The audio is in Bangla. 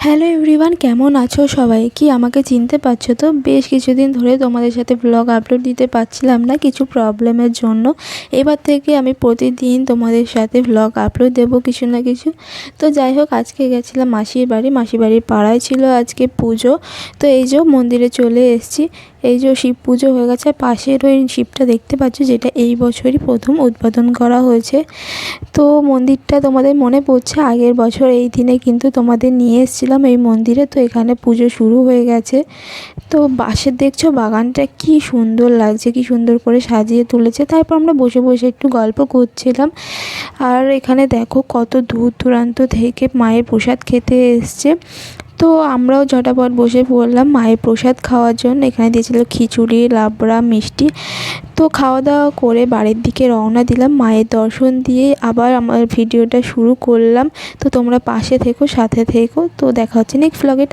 হ্যালো এভরিওয়ান কেমন আছো সবাই? কি আমাকে চিনতে পারছ তো? বেশ কিছুদিন ধরে তোমাদের সাথে ব্লগ আপলোড দিতে পারছিলাম না কিছু প্রবলেমের জন্য। এবার থেকে আমি প্রতিদিন তোমাদের সাথে ব্লগ আপলোড দেব কিছু না কিছু। তো যাই হোক, আজকে গেছিলাম মাসির বাড়ি। মাসির বাড়ির পাড়ায় ছিল আজকে পুজো। তো এই যে মন্দিরে চলে এসেছি। এই যে শিব পুজো হয়ে গেছে, পাশের ওই শিবটা দেখতে পাচ্ছ যেটা এই বছরই প্রথম উদ্বোধন করা হয়েছে। তো মন্দিরটা তোমাদের মনে পড়ছে? আগের বছর এই দিনে কিন্তু তোমাদের নিয়ে এসেছিলাম এই মন্দিরে, তো এখানে পুজো শুরু হয়ে গেছে। তো বাসের দেখছ বাগানটা কি সুন্দর লাগছে, কি সুন্দর করে সাজিয়ে তুলেছে। তারপর আমরা বসে বসে একটু গল্প করছিলাম। আর এখানে দেখো কত দূর দূরান্ত থেকে মায়ের প্রসাদ খেতে এসছে। তো আমরাও ঝটাপট বসে পড়লাম মায়ের প্রসাদ খাওয়ার জন্য। এখানে দিয়েছিল খিচুড়ি, লাবড়া, মিষ্টি। তো খাওয়া দাওয়া করে বাড়ির দিকে রওনা দিলাম। মায়ের দর্শন দিয়ে আবার আমার ভিডিওটা শুরু করলাম। তো তোমরা পাশে থেকো, সাথে থেকো। তো দেখা হচ্ছে নেক্সট ভ্লগে